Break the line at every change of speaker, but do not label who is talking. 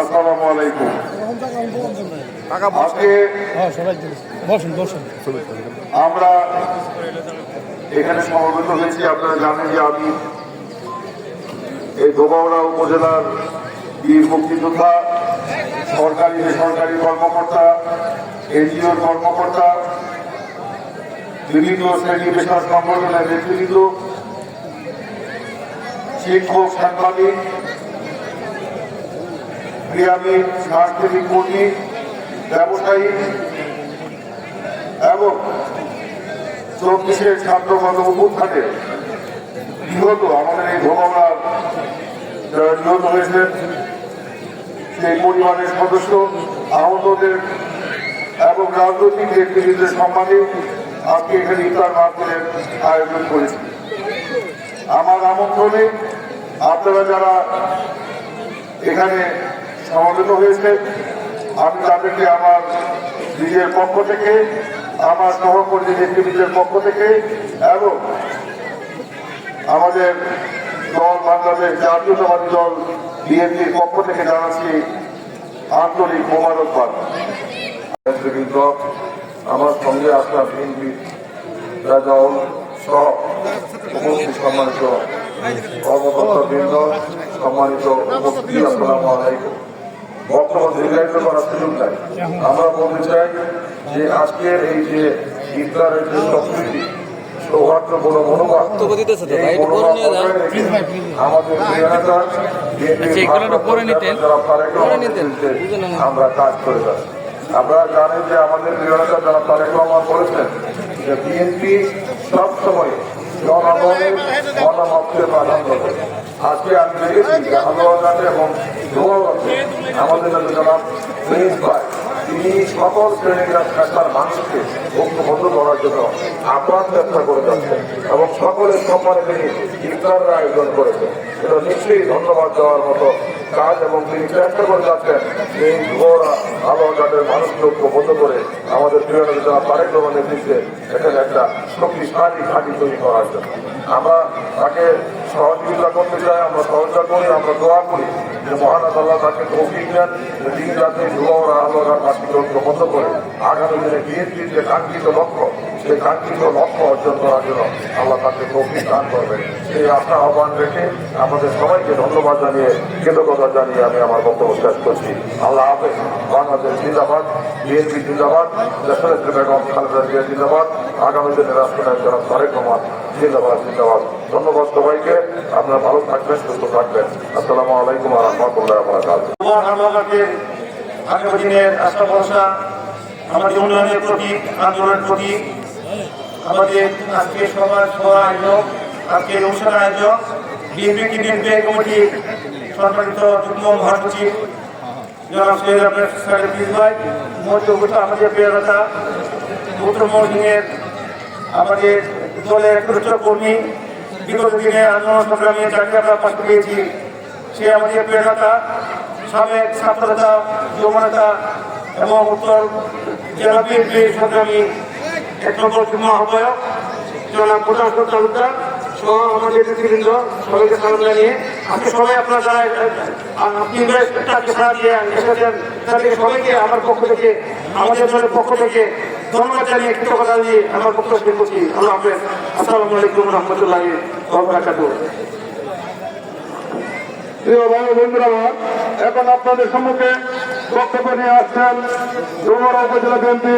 আসসালামু আলাইকুম।
হ্যাঁ
আমরা এখানে সমবেত হয়েছি আপনারা জানেন যে আমি এই ধোবাউড়া উপজেলার বীর মুক্তিযোদ্ধা সরকারি বেসরকারি কর্মকর্তা এনজিওর কর্মকর্তা বিভিন্ন শ্রেণি পেশা সংগঠনের নেতৃবৃন্দ শিক্ষক সাংবাদিক ক্রীড়াবিদ সাংস্কৃতিক কর্মী ব্যবসায়ী এবং চব্বিশের ছাত্র অভ্যুত্থানে নিহত আমাদের এই ভোগমরার যারা নিহত হয়েছেন, সেই পরিবারের সদস্য, আহতদের এবং রাজনৈতিক ব্যক্তিদের সম্মানে আজকে এখানে ইফতার মাহফিলের আয়োজন করেছি। আমার আমন্ত্রণে আপনারা যারা এখানে সমবেত হয়েছে। আমি তাদেরকে আমার নিজের পক্ষ থেকে, আমার সহকর্মী নেতৃবৃন্দের পক্ষ থেকে এবং আমাদের দল, বাংলাদেশ জাতীয়তাবাদী দল, বিএনপির পক্ষ থেকে জানাচ্ছি আন্তরিক মোবারকবাদ। নেতৃবৃন্দ, আমার সঙ্গে আসা বিএনপি রাজাউল সম্মানিত সম্মানিত উপস্থিতি, আসসালামু আলাইকুম। দীর্ঘায়িত করার সুযোগ নাই। আমরা বলতে চাই যে আজকের এই যে ইফতারের যে সংস্কৃতি মনোভাব আমাদের
আচ্ছা, নেন।
আমরা কাজ করে যাচ্ছি। আপনারা জানেন যে আমাদের প্রিয় নেতা যারা তারেক রহমান বলেছেন যে বিএনপি সবসময় জনগণের মতামতকে প্রাধান্য দেয় আজকে আমি দেখেছি এবং যুবগণকে আমাদের নেতা জনাব প্রিন্স ভাই তিনি সকল শ্রেণির পেশার মানুষকে ঐক্যবদ্ধ করার জন্য আপ্রাণ চেষ্টা করে এবং সকলের সম্মানে তিনি ইফতারের আয়োজন করেছেন এটা নিশ্চয়ই ধন্যবাদ দেওয়ার মতো কাজ এবং তিনি চেষ্টা করে যাচ্ছেন এই যুবরা আলোঘাটের মানুষকে ঐক্যবদ্ধ করে আমাদের প্রিয় যারা তারেক রহমান নেতৃত্বে এখানে একটা শক্তিশালী ঘাঁটি তৈরি করার জন্য। আমরা তাকে সহযোগিতা করতে চাই, আমরা সহযোগিতা করি, আমরা দোয়া করি যে মহান আল্লাহ তাকে তৌফিক নেন যে তিনি যাতে যুবরা আলোঘাট ঘাটটিকে ঐক্যবদ্ধ করে আগামী দিনে বিএনপির যে কাঙ্ক্ষিত লক্ষ্য, সেই কাঙ্ক্ষিত লক্ষ্য অর্জন করার জন্য আল্লাহ তাকে তৌফিক দান করবেন। সেই আশা আহ্বান রেখে আমাদের সবাইকে ধন্যবাদ জানিয়ে, কৃতজ্ঞতা জানিয়ে আমি আমার বক্তব্য শেষ করছি। আল্লাহ হাফেজ। বাংলাদেশ জিন্দাবাদ, বিএনপি জিন্দাবাদ দেশের বেগম খালেদা জিয়া জিন্দাবাদ, আগামী দিনে রাষ্ট্রনায়ক জনাব তারেক রহমান জিন্দাবাদ জিন্দাবাদ। ধন্যবাদ সবাইকে। আপনারা ভালো থাকবেন, সুস্থ থাকবেন। আসসালামু আলাইকুম
তোমার আগামী দিনের ভরসা আমাদের উন্নয়নের প্রতীক আন্দোলনের প্রতীক আমাদের আজকে সবার সভা আয়োজক, আজকের অনুষ্ঠান আয়োজক, বিএনপি কেন্দ্রীয় ব্যয় কমিটির সম্মানিত যুগ্ম মহাসচিব আমাদের আমাদের পেয়েছি। সে আমাদের প্রিয় নেতা, সাবেক ছাত্র নেতা নেতা এবং উত্তর জেলা বিএনপির সংগ্রামী এক নম্বর যুগ্ম আহ্বায়ক জনাব প্রতাপ তালুকদার সহ আমাদের নেতৃবৃন্দ সবাইকে সালাম জানিয়ে আজকে সবাই আপনারা যারা আহ, আপনি দিয়ে এসেছেন তাদেরকে সবাইকে আমার পক্ষ থেকে আমাদের দলের পক্ষ থেকে ধন্যবাদ জানিয়ে কৃতজ্ঞতা দিয়ে আমার পক্ষ থেকে করছি। আল্লাহ হাফেজ। আসসালামু আলাইকুম রহমতুল্লাহ বাবরাকাতুহ
প্রিয় ভাই বন্ধুরা এখন আপনাদের সম্মুখে বক্তব্য নিয়ে আসছেন ডোমরা উপজেলা বিএনপি